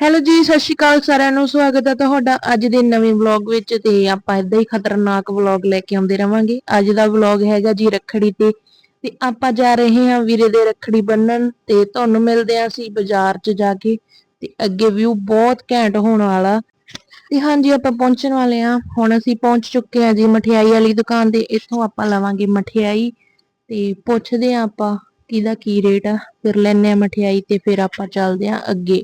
Hello ਜੀ, ਸਤਿ ਸ਼੍ਰੀ ਅਕਾਲ ਸਾਰਿਆਂ ਨੂੰ। ਸਵਾਗਤ ਹੈ ਤੁਹਾਡਾ ਅੱਜ ਦੇ ਨਵੇਂ ਵਲੌਗ ਵਿੱਚ ਤੇ ਆਪਾਂ ਇਦਾਂ ਹੀ ਖਤਰਨਾਕ ਵਲੌਗ ਲੈ ਕੇ ਆਉਂਦੇ ਰਵਾਂਗੇ। ਅੱਜ ਦਾ ਵਲੌਗ ਹੈਗਾ ਜੀ ਰੱਖੜੀ ਤੇ। ਤੇ ਆਪਾਂ ਜਾ ਰਹੇ ਹਾਂ ਵੀਰੇ ਦੇ ਰੱਖੜੀ ਬੰਨਣ ਤੇ ਤੁਹਾਨੂੰ ਮਿਲਦੇ ਆਂ ਅਸੀਂ ਬਾਜ਼ਾਰ 'ਚ ਜਾ ਕੇ। ਤੇ ਅੱਗੇ ਵਿਊ ਬਹੁਤ ਘੈਂਟ ਹੋਣ ਵਾਲਾ। ਤੇ ਹਾਂਜੀ, ਆਪਾਂ ਪਹੁੰਚਣ ਵਾਲੇ ਆ ਹੁਣ ਅਸੀਂ ਪਹੁੰਚ ਚੁੱਕੇ ਹਾਂ ਜੀ ਮਠਿਆਈ ਵਾਲੀ ਦੁਕਾਨ ਤੇ। ਇੱਥੋਂ ਆਪਾਂ ਲਵਾਂਗੇ ਮਠਿਆਈ। ਤੇ ਪੁੱਛਦੇ ਆ ਆਪਾਂ ਕਿਹਦਾ ਕੀ ਰੇਟ ਆ। ਫਿਰ ਲੈਣੇ ਆ ਮਠਿਆਈ ਤੇ ਫਿਰ ਆਪਾਂ ਚੱਲਦੇ ਆ ਅੱਗੇ।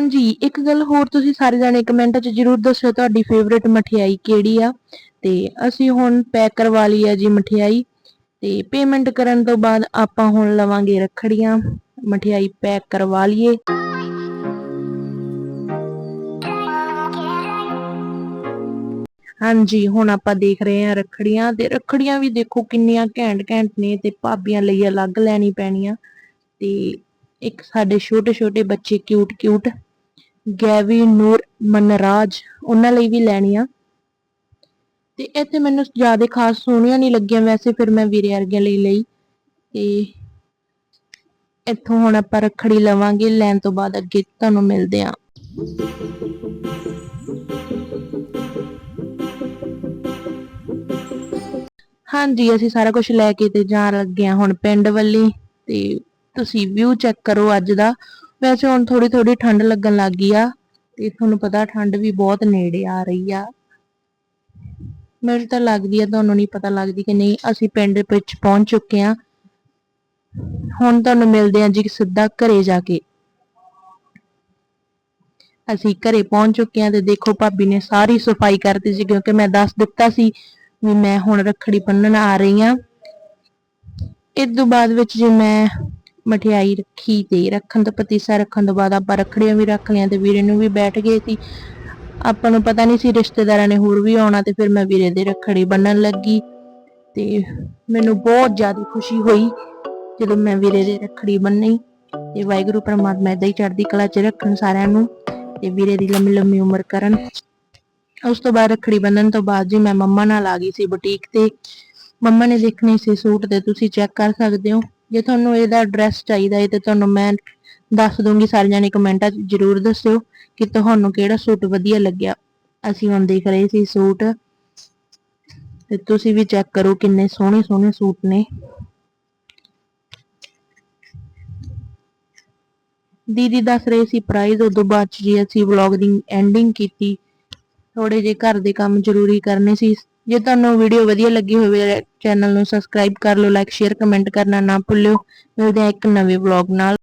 ਹਾਂਜੀ, ਇੱਕ ਗੱਲ ਹੋਰ ਤੁਸੀਂ ਸਾਰੇ ਜਾਣੇ ਕਮੈਂਟ 'ਚ ਜਰੂਰ ਦੱਸਿਓ ਤੁਹਾਡੀ ਫੇਵਰੇਟ ਮਠਿਆਈ ਕਿਹੜੀ ਆ? ਤੇ ਅਸੀਂ ਹੁਣ ਪੈਕ ਕਰਵਾ ਲਈ ਆ ਜੀ ਮਠਿਆਈ। ਤੇ ਪੇਮੈਂਟ ਕਰਨ ਤੋਂ ਬਾਅਦ ਆਪਾਂ ਹੁਣ ਲਵਾਂਗੇ ਰੱਖੜੀਆਂ। ਮਠਿਆਈ ਪੈਕ ਕਰਵਾ ਲਈਏ। ਹਾਂਜੀ, ਹੁਣ ਆਪਾਂ ਦੇਖ ਰਹੇ ਹਾਂ ਰੱਖੜੀਆਂ। ਤੇ ਰੱਖੜੀਆਂ ਵੀ ਦੇਖੋ ਕਿੰਨੀਆਂ ਘੈਂਟ ਘੈਂਟ ਨੇ ਤੇ ਭਾਬੀਆਂ ਲਈ ਅਲੱਗ ਲੈਣੀ ਪੈਣੀਆਂ। ਤੇ ਇੱਕ ਸਾਡੇ ਛੋਟੇ ਛੋਟੇ ਬੱਚੇ ਕਿਊਟ ਕਿਊਟ ਗੈਵੀ, ਨੂਰ, ਮਨਰਾਜ, ਉਹਨਾਂ ਲਈ ਵੀ ਲੈਣੀਆਂ। ਤੇ ਇੱਥੇ ਮੈਨੂੰ ਜ਼ਿਆਦਾ ਖਾਸ ਸੋਹਣੀਆਂ ਨਹੀਂ ਲੱਗੀਆਂ ਵੈਸੇ, ਫਿਰ ਮੈਂ ਵੀਰੇ ਵਰਗਿਆਂ ਲਈ ਲਈ। ਤੇ ਇੱਥੋਂ ਹੁਣ ਆਪਾਂ ਰੱਖੜੀ ਲਵਾਂਗੇ, ਲੈਣ ਤੋਂ ਬਾਅਦ ਅੱਗੇ ਤੁਹਾਨੂੰ ਮਿਲਦੇ ਆਂ ਹਾਂਜੀ, ਅਸੀਂ ਸਾਰਾ ਕੁਝ ਲੈ ਕੇ ਤੇ ਜਾਣ ਲੱਗੇ ਆ ਹੁਣ ਪਿੰਡ ਵੱਲੀ। ਤੇ ਤੁਸੀਂ ਵਿਊ ਚੈੱਕ ਕਰੋ ਅੱਜ ਦਾ। ਵੈਸੇ ਹੁਣ ਥੋੜੀ ਥੋੜੀ ਠੰਡ ਲੱਗਣ ਲੱਗ ਗਈ ਆ ਤੇ ਤੁਹਾਨੂੰ ਪਤਾ ਠੰਡ ਵੀ ਬਹੁਤ ਨੇੜੇ ਆ ਰਹੀ ਆ। ਮੈਨੂੰ ਤਾਂ ਲੱਗਦੀ ਆ, ਤੁਹਾਨੂੰ ਨਹੀਂ ਪਤਾ ਲੱਗਦੀ ਕਿ ਨਹੀਂ, ਅਸੀਂ ਪਿੰਡ ਵਿੱਚ ਪਹੁੰਚ ਚੁੱਕੇ ਆ। ਹੁਣ ਤੁਹਾਨੂੰ ਮਿਲਦੇ ਆ ਜੀ ਸਿੱਧਾ ਘਰੇ ਜਾ ਕੇ। ਅਸੀਂ ਘਰੇ ਪਹੁੰਚ ਚੁੱਕੇ ਆ ਤੇ ਦੇਖੋ ਭਾਬੀ ਨੇ ਸਾਰੀ ਸਫ਼ਾਈ ਕਰਤੀ ਸੀ, ਕਿਉਂਕਿ ਮੈਂ ਦੱਸ ਦਿੱਤਾ ਸੀ ਵੀ ਮੈਂ ਹੁਣ ਰੱਖੜੀ ਬੰਨਣ ਆ ਰਹੀ ਆ। ਇਸ ਤੋਂ ਬਾਅਦ ਵਿੱਚ ਜੇ ਮੈਂ ਮਠਿਆਈ ਰੱਖੀ ਤੇ ਰੱਖਣ ਤੋਂ ਪਤੀਸਾ ਰੱਖਣ ਤੋਂ ਬਾਅਦ ਆਪਾਂ ਰੱਖੜੀਆਂ ਵੀ ਰੱਖ ਲਿਆ ਤੇ ਵੀਰੇ ਨੂੰ ਵੀ ਬੈਠ ਗਏ ਸੀ। ਆਪਾਂ ਨੂੰ ਪਤਾ ਨਹੀਂ ਸੀ ਰਿਸ਼ਤੇਦਾਰਾਂ ਨੇ ਹੋਰ ਵੀ ਆਉਣਾ ਤੇ ਫਿਰ ਮੈਂ ਵੀਰੇ ਦੇ ਰੱਖੜੀ ਬੰਨਣ ਲੱਗੀ ਤੇ ਮੈਨੂੰ ਬਹੁਤ ਜ਼ਿਆਦਾ ਖੁਸ਼ੀ ਹੋਈ ਜਦੋਂ ਮੈਂ ਵੀਰੇ ਦੇ ਰੱਖੜੀ ਬੰਨੀ ਤੇ ਵਾਹਿਗੁਰੂ ਪਰਮਾਤਮਾ ਇਦਾਂ ਹੀ ਚੜ੍ਹਦੀ ਕਲਾ 'ਚ ਰੱਖਣ ਸਾਰਿਆਂ ਨੂੰ ਤੇ ਵੀਰੇ ਦੀ ਲੰਮੀ ਲੰਮੀ ਉਮਰ ਕਰਨ। ਉਸ ਤੋਂ ਬਾਅਦ ਰੱਖੜੀ ਬੰਨਣ ਤੋਂ ਬਾਅਦ ਜੀ ਮੈਂ ਮੰਮਾ ਨਾਲ ਆ ਗਈ ਸੀ ਬੁਟੀਕ ਤੇ। ਮੰਮਾ ਨੇ ਦੇਖਣੀ ਸੀ ਸੂਟ ਤੇ ਤੁਸੀਂ ਚੈੱਕ ਕਰ ਸਕਦੇ ਹੋ। ਜੇ ਤੁਹਾਨੂੰ ਇਹਦਾ ਐਡਰੈਸ ਚਾਹੀਦਾ ਹੈ ਤੇ ਤੁਹਾਨੂੰ ਮੈਂ ਦੱਸ ਦੂੰਗੀ ਸਾਰੇ ਜਾਣੇ ਕਮੈਂਟਾਂ 'ਚ, ਜਰੂਰ ਦੱਸਿਓ ਕਿ ਤੁਹਾਨੂੰ ਕਿਹੜਾ ਸੂਟ ਵਧੀਆ ਲੱਗਿਆ। ਅਸੀਂ ਹੁਣ ਦੇਖ ਰਹੇ ਸੀ ਸੂਟ। ਤੇ ਤੁਸੀਂ ਵੀ ਚੈੱਕ ਕਰੋ ਕਿੰਨੇ ਸੋਹਣੇ ਸੋਹਣੇ ਸੂਟ ਨੇ। ਦੀਦੀ ਦੱਸ ਰਹੇ ਸੀ ਪ੍ਰਾਈਜ਼ ਉਦੋਂ ਬਾਅਦ ਚ ਜੀ ਅਸੀਂ ਵਲੌਗ ਦੀ ਐਂਡਿੰਗ ਕੀਤੀ। ਥੋੜੇ ਜੇ ਘਰ ਦੇ ਕੰਮ ਜ਼ਰੂਰੀ ਕਰਨੇ ਸੀ ਜੇ ਤੁਹਾਨੂੰ ਵੀਡੀਓ ਵਧੀਆ ਲੱਗੀ ਹੋਵੇ ਚੈਨਲ ਨੂੰ ਸਬਸਕ੍ਰਾਈਬ ਕਰ ਲਓ ਲਾਈਕ ਸ਼ੇਅਰ ਕਮੈਂਟ ਕਰਨਾ ਨਾ ਭੁੱਲਿਓ। ਮਿਲਦੇ ਹਾਂ ਇੱਕ ਨਵੇਂ ਵਲੌਗ ਨਾਲ।